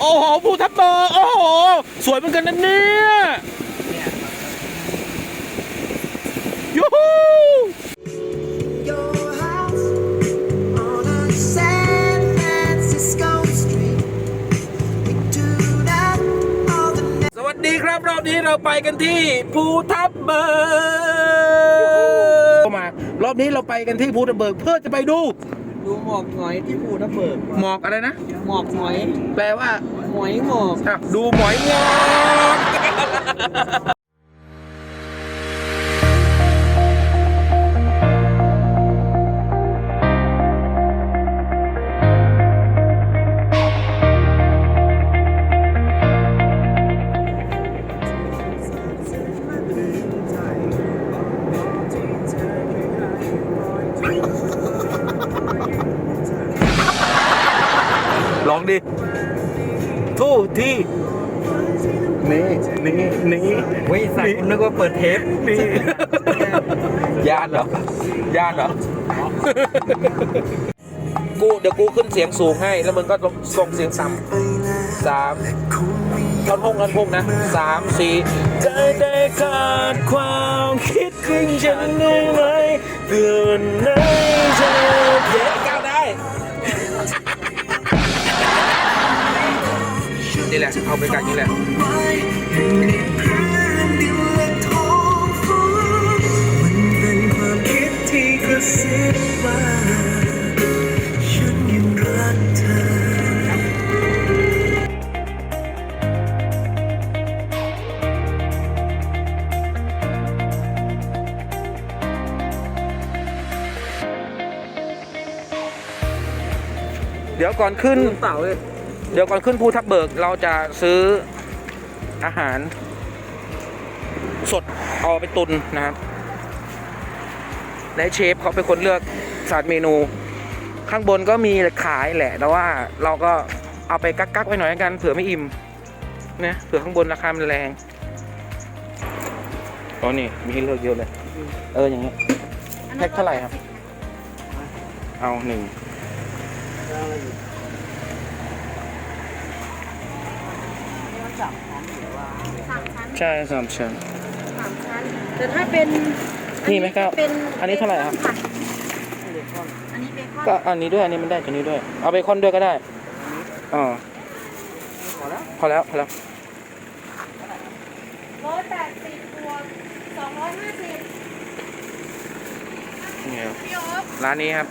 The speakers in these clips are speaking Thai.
โอ้โหภูทับเบิกโอ้โห สวยเหมือนกันนะเนี่ยยูฮู Your house on a San Francisco street. We do that all the สวัสดีครับรอบนี้เราไปกันที่ภูทับเบิกมารอบนี้เราไปกันที่ภูทับเบิกเพื่อจะไปดู ดูหมอกหงอยที่ภูทับเบิกหมอกอะไรนะ หมอกหงอยแปลว่าหงอยหมอก อะดูหมอยงอก ลองดิทู่ที่นี่นี่นี่เว้ยสัตว์ผมนึกว่าเปิดเทปนี่ญาติเหรอญาติเหรอกูเดี๋ยวกูขึ้นเสียงสูงให้ แล้วมึงก็ส่งเสียงต่ำสามท่อนพงท่อนพงนะสามสี่ใจได้ขาดความคิดถึงฉันได้ไหมเพื่อนไหนจ นี่แหละ เอาไปกันนี่แหละคิดที่กระซิบว่าฉันยังรักเธอเดี๋ยวก่อนขึ้น เต่าเลย เดี๋ยวก่อนขึ้นภูทับเบิกเราจะซื้ออาหาร สดเอาไปตุนนะครับและเชฟเขาเป็นคนเลือกสาดเมนู ข้างบนก็มีขายแหละ แต่ว่าเราก็เอาไปกักๆไว้หน่อยกันเผื่อไม่อิ่มนะเผื่อข้างบนราคามันแรงอ๋อนี่มีให้เลือกเยอะเลย เอออย่างเงี้ยแพ็คเท่าไหร่ครับ เอาหนึ่ง สามชั้นใช่สามชั้น สามชั้น แต่ถ้าเป็นนี่ไหมครับเป็นอันนี้เท่าไหร่ครับอันนี้เบคอนก็อันนี้ด้วยอันนี้มันได้ตัวนี้ด้วย เอาเบคอนด้วยก็ได้อ๋อพอแล้วพอแล้วพอแล้วร้อยแปดสิบบวกสองร้อยห้าสิบนี่ครับพี่โอ๊คร้านนี้ครับ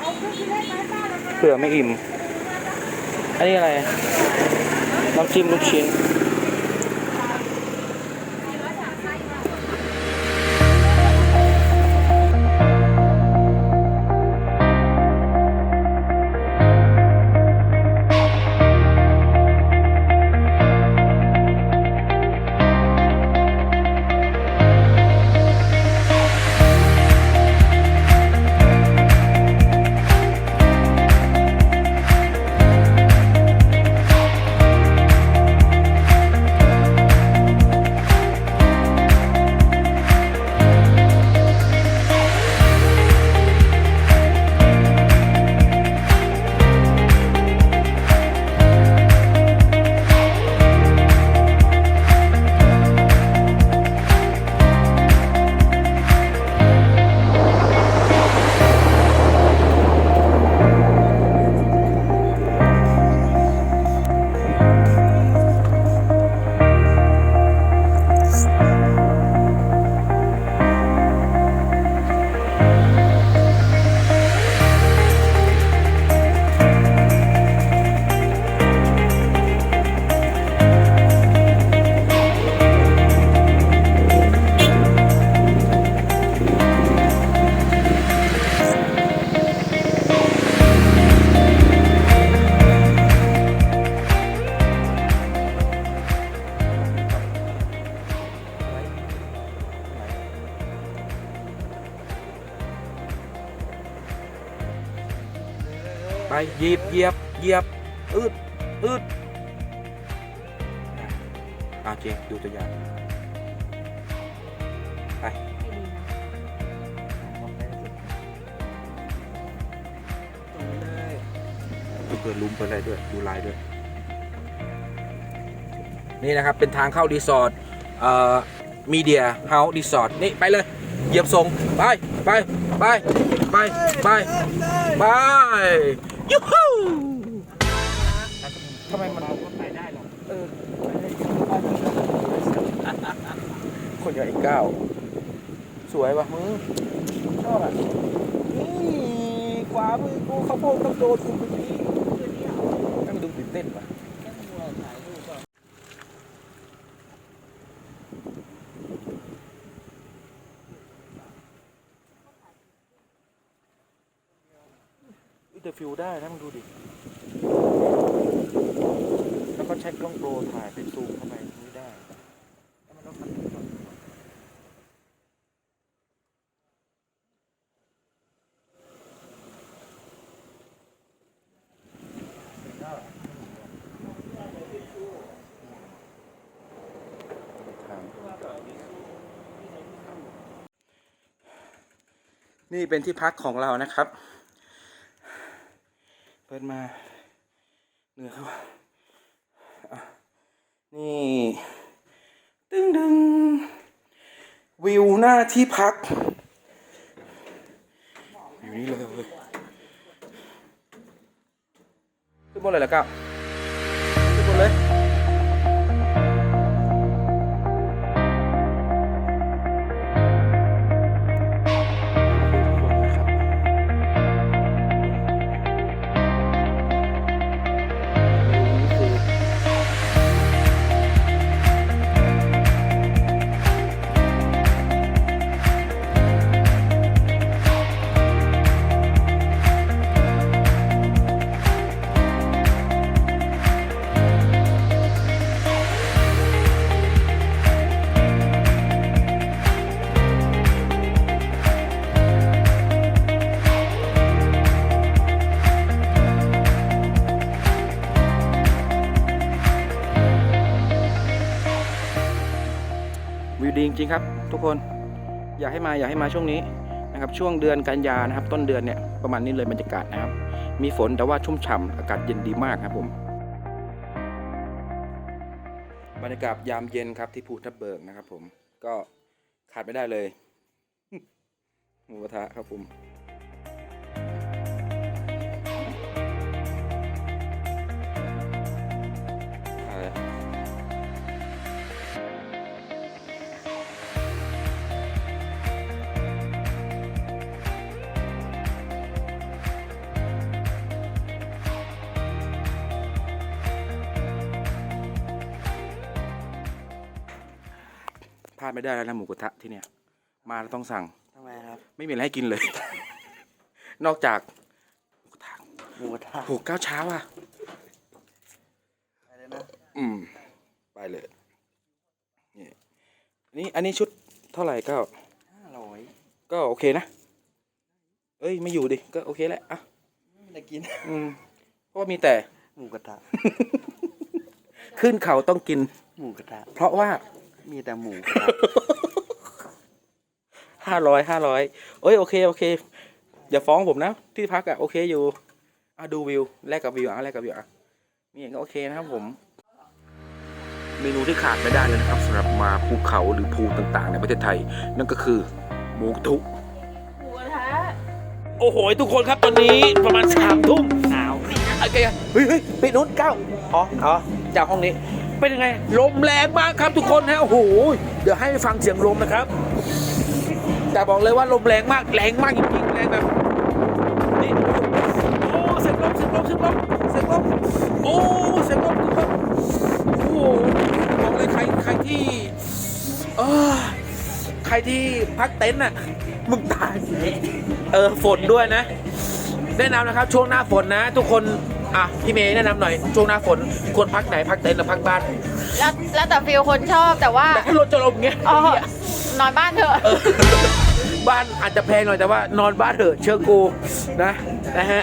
เอาเครื่องคิดเลขมาให้ป้าแล้วกันเผื่อไม่อิ่ม อันนี้อะไร น้ำจิ้มลูกชิ้น ปิดลุมเปิดอะไรด้วยดูลายด้วย นี่นะครับเป็นทางเข้ารีสอร์ทเอ่อมีเดียเฮาส์รีสอร์ทนี่ไปเลยเหยียบส่งไปไปไปไปไปไปยูฮูทำไมมันเราก็ไปได้หรอกเออคนใหญ่เก้าสวยว่ะมึงชอบอะนี่ขวามือกูเขาโพดต้องโดนกูเมื่อกี้นั่งดูตื่น เต้นว่ะแต่ฟิวได้นะมึงดูดิ แล้วก็ใช้กล้องโปรถ่ายเป็นซูมเข้าไปไม่ได้แล้วมันต้องทำก่อน นี่เป็นที่พักของเรานะครับ เปิดมาเหนือเขานี่ดึงดึงวิวหน้าที่พัก อยู่นี่เลยเว้ยขึ้นบนเลยแล้วก้ อยากให้มาอยากให้มาช่วงนี้นะครับช่วงเดือนกันยานะครับ ต้นเดือนเนี่ยประมาณนี้เลยบรรยากาศนะครับ มีฝนแต่ว่าชุ่มฉ่ำอากาศเย็นดีมากครับผม บรรยากาศยามเย็นครับที่ภูทับเบิกนะครับ ผมก็ขาดไม่ได้เลยหมูกระทะครับผม ลาดไม่ได้แล้วนะหมูกระทะที่เนี่ย มาแล้วต้องสั่ง ทำไมครับไม่มีอะไรให้กินเลย นอกจากหมูกระทะหมูกระทะโหก้าวเช้าอะ อะไรนะอืม ไปเลย นี่อันนี้อันนี้ชุดเท่าไหร่ก็ ห้าร้อยก็โอเคนะ เอ้ย ไม่อยู่ดิ ก็โอเคแหละ อะ ไม่ได้กิน อืม เพราะว่ามีแต่ หมูกระทะ ขึ้นเขาต้องกิน หมูกระทะ เพราะว่า มีแต่หมูกระทะห้าร้อยห้าร้อยเอ้ยโอเคโอเค อย่าฟ้องผมนะ ที่พักอะโอเคอยู่อะดูวิวแลกกับวิวอะแลกกับวิวอะนี่ก็โอเคนะครับผม เมนูที่ขาดไม่ได้เลยนะครับสำหรับมาภูเขาหรือภูต่างๆ ในประเทศไทย นั่นก็คือหมูกระทุ หมูกระทะโอ้โห ทุกคนครับตอนนี้ประมาณสามทุ่มหนาวโอเคเฮ้ยเฮ้ยปิดนู้นเก้าอ๋ออ๋อจากห้องนี้ เป็นยังไง ลมแรงมากครับทุกคนฮะโอ้โหเดี๋ยวให้ฟังเสียงลมนะครับ แต่บอกเลยว่าลมแรงมากแรงมากจริงๆแรงแบบนี่โอ้เสียงลมเสียงลมเสียงลมเสียงลมโอ้เสียงลมทุกคนโอ้โหบอกเลยใครใครที่เออใครที่พักเต็นท์น่ะมึงตายเออฝนด้วยนะ แนะนำนะครับช่วงหน้าฝนนะ ทุกคน อะพี่เมย์แนะนำหน่อยช่วงหน้าฝนควรพักไหนพักเต็นท์หรือพักบ้านแล้วแล้วแต่ฟิลคนชอบแต่ว่าแต่ถ้ารถจะลมเงี้ยอ๋อนอนบ้านเถอะ เออบ้านอาจจะแพงหน่อยแต่ว่านอนบ้านเถอะเชื่อกูนะนะฮะ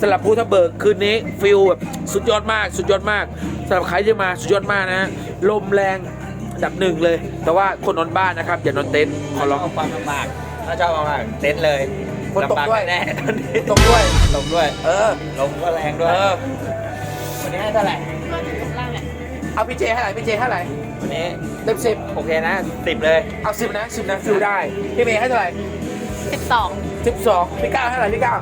สำหรับภูทับเบิกคืนนี้ฟิลแบบสุดยอดมากสุดยอดมากสำหรับใครที่มาสุดยอดมากนะฮะลมแรงอันดับหนึ่งเลย แต่ว่าคนนอนบ้านนะครับอย่านอนเต็นท์ขอร้องเอาความลำบากถ้าชอบมากๆเต็นท์เลย ฝนตกด้วย ลำบาแน่ตอนนี้ตกด้วย ตกด้วย เออ ลมก็แรงด้วย เออ วันนี้ให้เท่าไหร่ก็อยู่ตรงล่างแหละเอาพี่เจให้ไหนพี่เจให้ไหนวันนี้เต็มสิบโอเคนะสิบเลยเอาสิบนะสิบนะฟิลได้ พี่เมย์ให้เท่าไหร่สิบสองสิบสองพี่ก้าวให้เท่าไหร่พี่ก้าว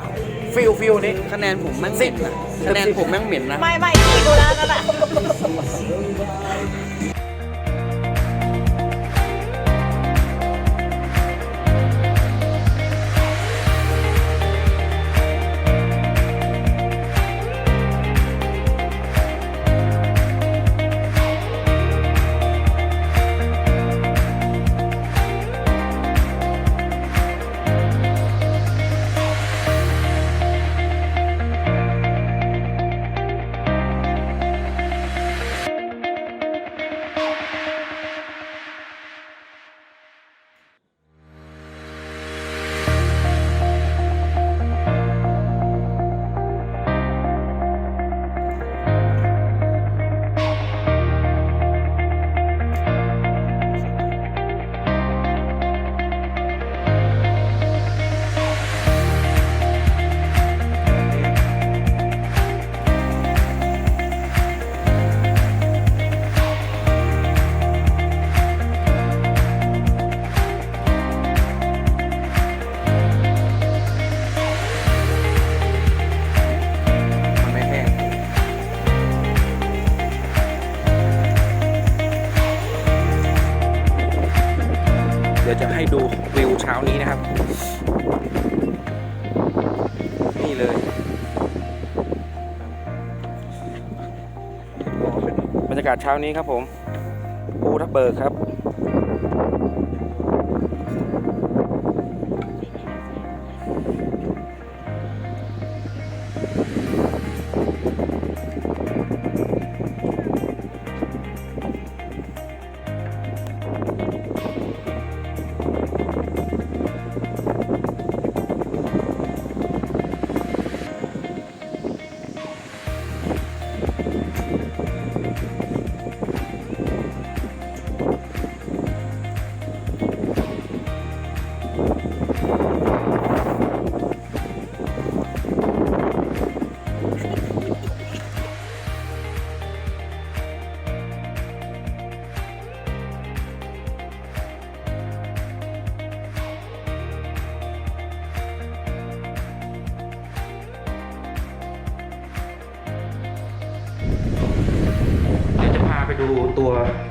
ฟิลฟิลนี้ คะแนนผมแม่งสิเหม็บนนะคะแนนผมแม่งเหม็นนะ ไม่ไม่พี่กูแล้วนั่นแหละาศเช้านี้ครับผมภูทับเบิกครับ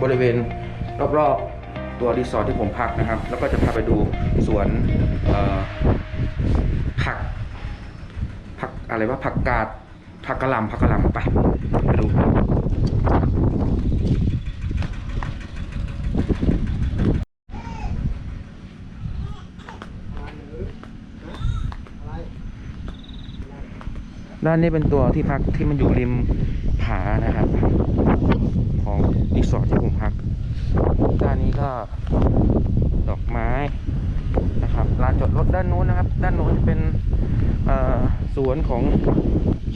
บริเวณรอบๆตัวรีสอร์ทที่ผมพักนะครับ แล้วก็จะพาไปดูสวนผักผักอะไรว่าผักกาดผักกะหล่ำผักกะหล่ำไปไปดูด้านนี้เป็นตัวที่พักที่มันอยู่ริมผานะครับ รีสอร์ทที่ผมพักด้านนี้ก็ดอกไม้นะครับลานจอดรถด้านโน้นนะครับ ด้านโน้นจะเป็นสวนของ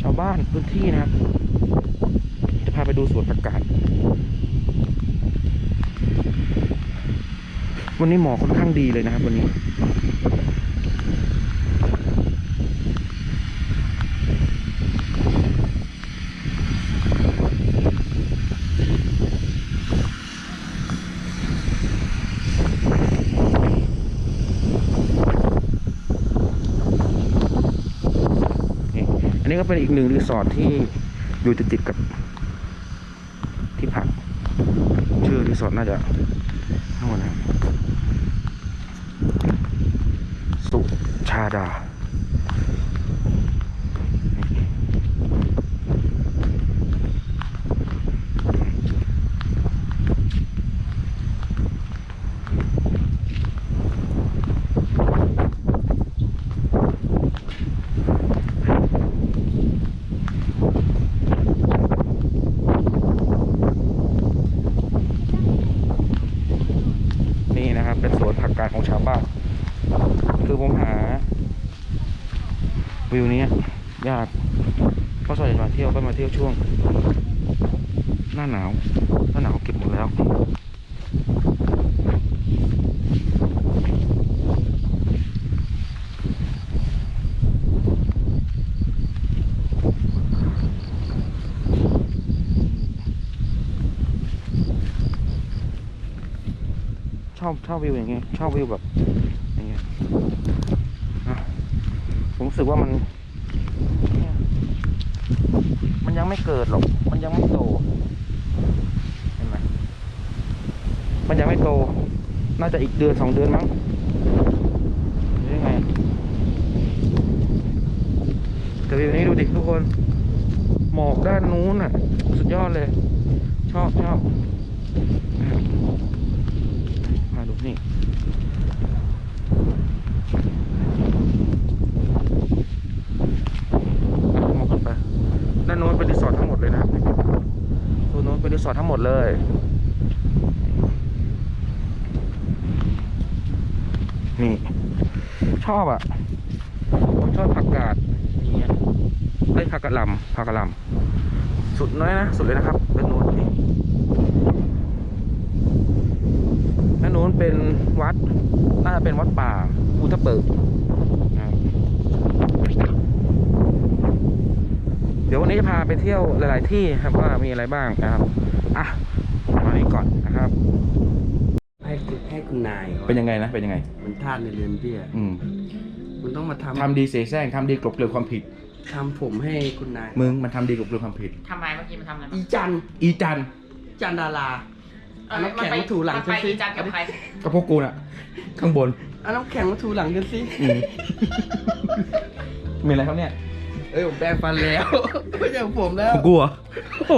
ชาวบ้านพื้นที่นะครับ จะพาไปดูสวนประกาศวันนี้หมอกค่อนข้างดีเลยนะครับวันนี้อันนี้ก็ เป็นอีกหนึ่งรีสอร์ทที่อยู่ติดติดกับที่พักชื่อรีสอร์ทน่าจะเท่าไหร่สุชาดา วิวนี้ญาติก็ส่วนใหญ่มาเที่ยวก็มาเที่ยวช่วง หน้าหนาวหน้าหนาวเก็บหมดแล้วชอบชอบวิวอย่างเงี้ยชอบวิวแบบ รู้สึกว่ามัน มันยังไม่เกิดหรอก มันยังไม่โต เห็นไหมมันยังไม่โต น่าจะอีกเดือนสองเดือนมั้งหรือยังไงแต่วิวนี้ดูดิทุกคน หมอกด้านนู้นอะ สุดยอดเลย ชอบชอบมาดูนี่ มองขึ้นไปด้านโน้นเป็นรีสอร์ททั้งหมดเลยนะครับโซนโน้นเป็นรีสอร์ททั้ง หมดเลยนี่ ชอบอะผมชอบผักกาดเงี้ยไอ้ผักกะหล่ำผักกะหล่ำสุดน้อยนะ สุดเลยนะครับด้านโน้นนี่ด้านโน้นเป็นวัด น่าจะเป็นวัดป่าภูทเบิกนะครับเดี๋ยววันนี้จะพาไปเที่ยวหลาย ๆ ที่ครับว่ามีอะไรบ้างนะครับ อะมานี้ก่อนนะครับ ให้คุณให้คุณนายเป็นยังไงนะ เป็นยังไง มันทาสในเรือนเบี้ยอืมคุณต้องมาทำทำดีเสียแซงทำดีกลบเกลื่อนความผิดทำผมให้คุณนายมึงมันทำดีกลบเกลื่อนความผิดทำไมเมื่อกี้มันทำอะไรอีจันอีจันจันดาราเออเอาน้ำแข็งไปมาถูหลังมันไปฉันสิอีจันกับใครก็พวกกูน่ะ ข้างบนเอาน้ำแข็งมาถูหลังกันสิอืมมีอะไรครับเนี่ยเอ้ยผมแปรงฟันแล้วไม่ใช่ของผมแล้วของกูเหรอโอ้โห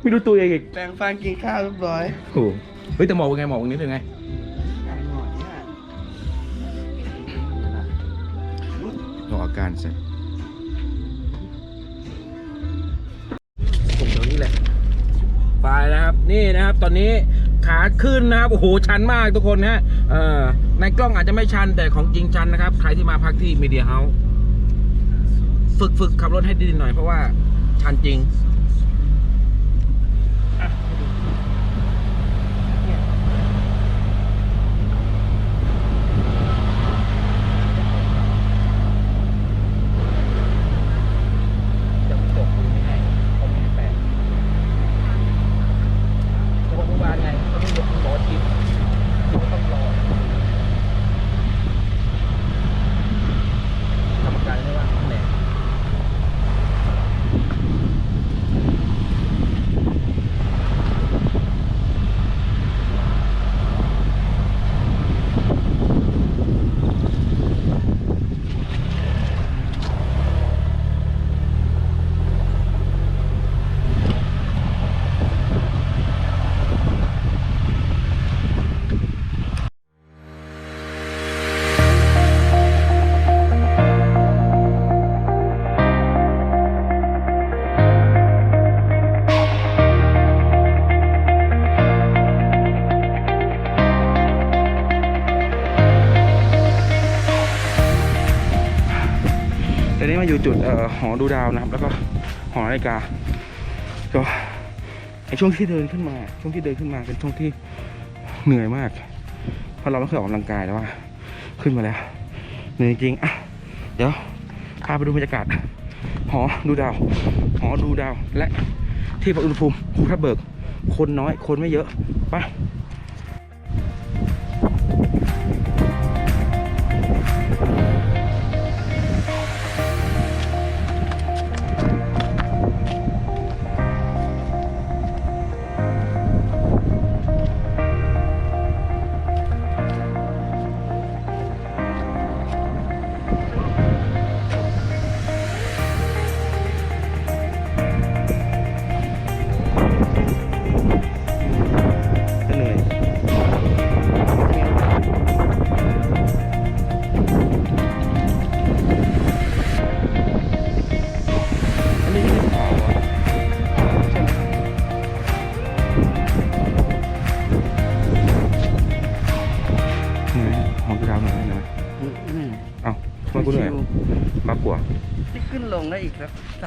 ไม่รู้ตัวเองอีกแปรงฟันกินข้าวเรียบร้อยโอ้โหเฮ้ยแต่หมอกเป็นไงหมอกวันนี้เป็นไงลองอาการสิผมตรงนี้แหละไปนะครับ นี่นะครับ ตอนนี้ขาขึ้นนะครับ โอ้โห ชันมากทุกคนฮะเอ่อในกล้องอาจจะไม่ชันแต่ของจริงชันนะครับ ใครที่มาพักที่มีเดียเฮาส์ฝึกฝึกขับรถให้ดีหน่อยเพราะว่าชันจริง ตอนนี้มาอยู่จุดออหอดูดาวนะครับ แล้วก็หอนาฬิกา ก็ไอช่วงที่เดินขึ้นมา ช่วงที่เดินขึ้นมาเป็นช่วงที่เหนื่อยมาก เพราะเราไม่เคยออกกำลังกายแต่ว่า ขึ้นมาแล้วเหนื่อยจริงอะเดี๋ยวพาไปดูบรรยากาศ หอดูดาว หอดูดาวและที่ประอุณหภูมิภูทับเบิก คนน้อยคนไม่เยอะไป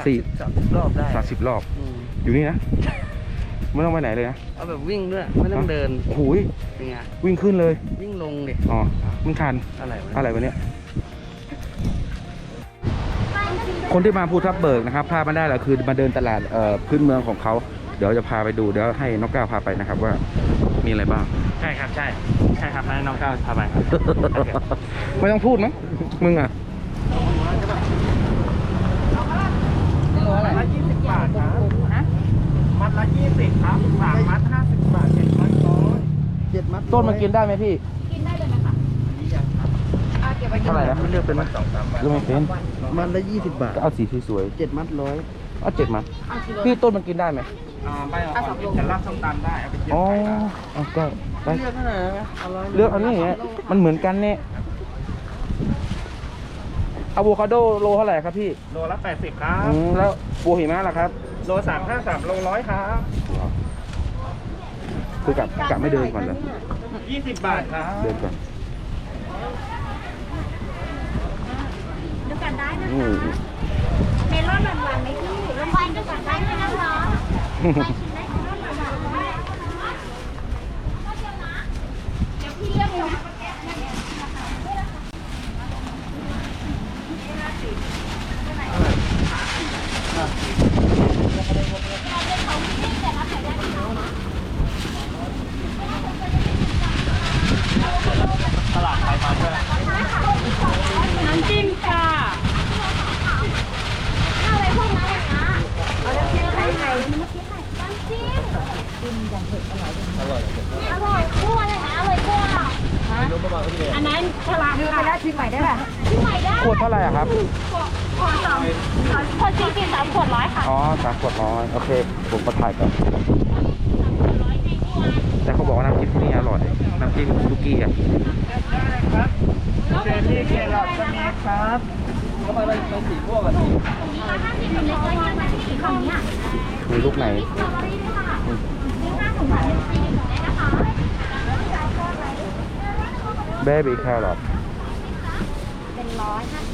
สักสามสี่สิบสามสิบรอบได้สามสิบรอบ อืมอยู่นี่นะ ไม่ต้องไปไหนเลยนะ เอาแบบวิ่งด้วยไม่ต้องเดินโอ้โหยเป็นไงวิ่งขึ้นเลย วิ่งลงดิอ๋อมึงทัน อะไรวะอะไรวะเนี่ย คนที่มาภูทับเบิกนะครับพลาดไม่ได้แหละคือมาเดินตลาดเอ่อพื้นเมืองของเขา เดี๋ยวจะพาไปดูเดี๋ยวให้น้องก้าวพาไปนะครับว่ามีอะไรบ้างช่ครับใช่ใช่ครับให้น้องก้าวพาไป ไม่ต้องพูดมั้งมึงอะ มัดละยี่สิ บบาทครับ มัดละยี่สิบครับสามมัดห้าสิบบาทเจ็ดมัดร้อยเจ็ดมัดต้นมันกินได้ไหมพี่ กินได้เลยไหมคะอะเก็บไว้กินเท่าไหร่นะเลือกเป็นไหมเลือกไม่เป็นมัดละยี่สิบบาทก็เอาสีสวยเจ็ดมัดร้อยๆเอาเจ็ดมาพี่ต้นมันกินได้ไหมอ่าไม่เอาของจะรับส้มตำได้เอาไปกินอ๋อได้ครับเอาก็ไปเลือกเท่าไหร่นะเอาร้อยเลือกเอานี่ไงมันเหมือนกันเนี่ย อะโวคาโดโลเท่าไหร่ครับพี่โลละแปดสิบครับ อืมแล้วบัวหิมะล่ะครับ โลสามห้าสามโลร้อยครับคือกลับกลับไม่เดินก่อนเหรอยี่สิบบาทครับเดินก่อนเดี๋ยวกันได้นะอืมเมลอนหวานๆไหมพี่ลงไปเดี๋ยวกันได้ไหมนะคะไปชิมได้เมลอนหวานๆได้เดี๋ยวพี่เลือกเลยนะ น้ำจิ้มค่ะข้าวอะไรพวกนั้นเลยนะเอาน้ำจิ้มไข่ไข่น้ำจิ้มน้ำจิ้มจิ้มอย่างเผ็ดอร่อยอร่อยคั่วเลยนะอร่อยคั่วอันนั้นฉลามค่ะแล้วชิมใหม่ได้ป่ะชิมใหม่ได้ ขวดเท่าไหร่อะครับ ขวดสองขวดสี่สิบสามขวดร้อยค่ะอ๋อสามขวดร้อยโอเค ผมก็ถ่ายก่อนแต่เขาบอกว่าน้ำจิ้มที่นี่อร่อย น้ำจิ้มลูกกี้อะเจลลี่เครอทก็มีครับเขามาเป็นเป็นสีพวกอะสีห้าสิบเล็กๆยังไงที่ของเนี้ยมีลูกไหนสตรอเบอรี่ด้วยค่ะซื้อห้าถุงพันหนึ่งสี่ถุงได้นะคะเบบี้แครอทเป็นร้อยห้าสิบ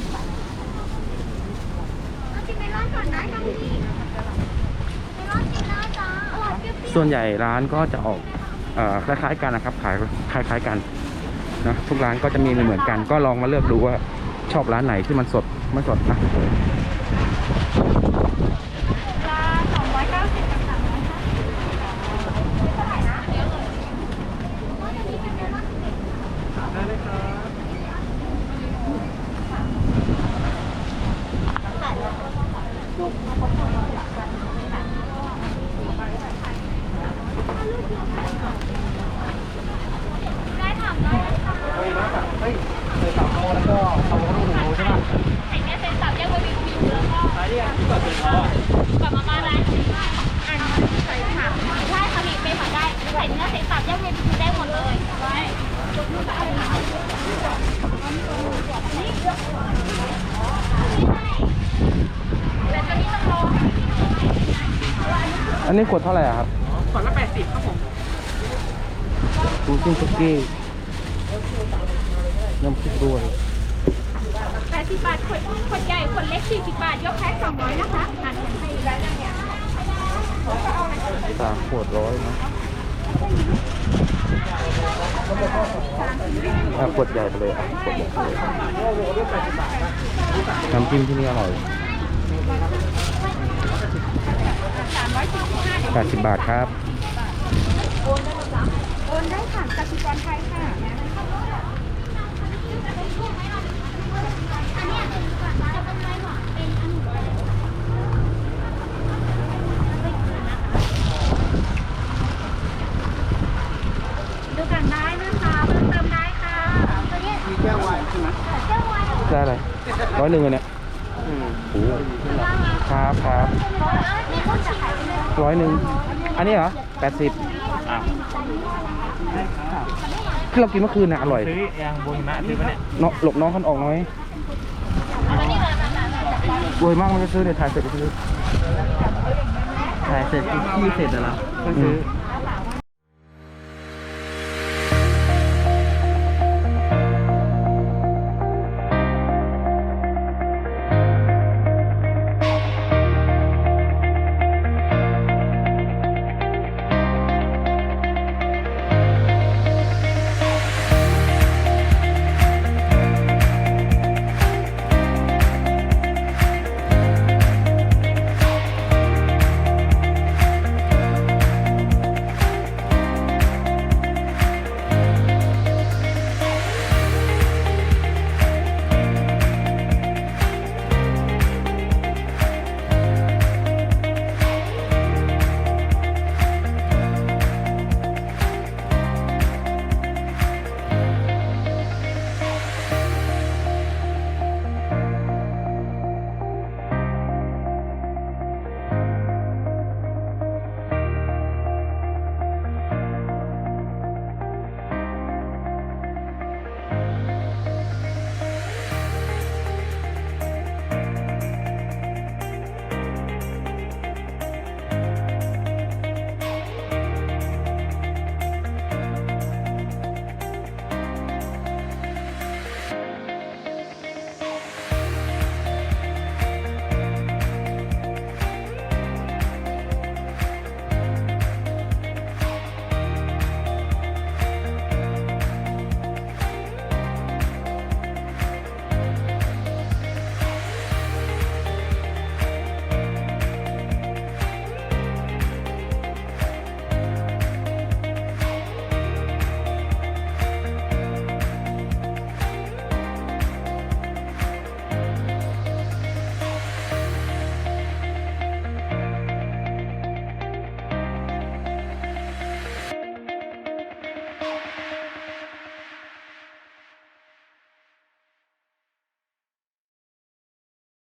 ส่วนใหญ่ร้านก็จะออกอคล้ายๆกันนะครับ ขายคล้าย ๆกันนะทุกร้านก็จะมีเหมือนกัน ก็ลองมาเลือกดูว่าชอบร้านไหนที่มันสดไม่สดนะ ปลาสองร้อยเก้าสิบกับสามร้อยห้าสิบ ได้ถามได้ค่ะ เฮ้ยนะแบบเฮ้ยเคยสามโลแล้วก็เอาโลลูกหนึ่งโลใช่ป่ะ ไข่เนี้ยเซ็นสับยังไม่มีคิวแล้วก็ ขายที่ยังที่เปิดเป็นเขาอะ กลับมาบ้านได้อันใส่ผักใช่ค่ะมีเป็นผักได้ใส่เนื้อใส่ตับยังไม่มีคิวได้หมดเลยใช่แต่ตอนนี้ต้องรอ อั นนี้ขวดเท่าไหร่อะครับขวดละแปดสิบครับผมดูจิ้มคุกกี้น้ำพริกด้วย80บาทขวดขวดใหญ่ขวดเล็ก40บาท ยกแพ็ค200นะคะอ่านให้ได้แล้วเนี่ยสามขวดร้อยนะอะขวดใหญ่ไปเลยอะขวดใหญ่ไปเลยน้ำจิ้มที่นี่อร่อย แปดสิบบาทครับ โอนได้ค่ะกสิกรไทยค่ะอันนี้เป็นจะเป็นอะไรหรอเป็นอันหนึ่งดูกันได้นะคะเพิ่มเติมได้ค่ะตัวนี้แก้ววใช่ไหมแก้ววายรอได้อะไรร้อยหนึ่งอันเนี้ยโอ้โห ครับครับมีคนจะขายเป็นร้อยหนึ่งอันนี้เหรอแปดสิบที่เรากินเมื่อคืนน่ะอร่อยซื้อยางบุญมาซื้อปะเนี่ยเนาะหลบน้องขันออกหน้อยรวยมากมันจะซื้อเนี่ยถ่ายเสร็จไปซื้อถ่ายเสร็จขี้เสร็จแล้วเหรอก็ซื้อม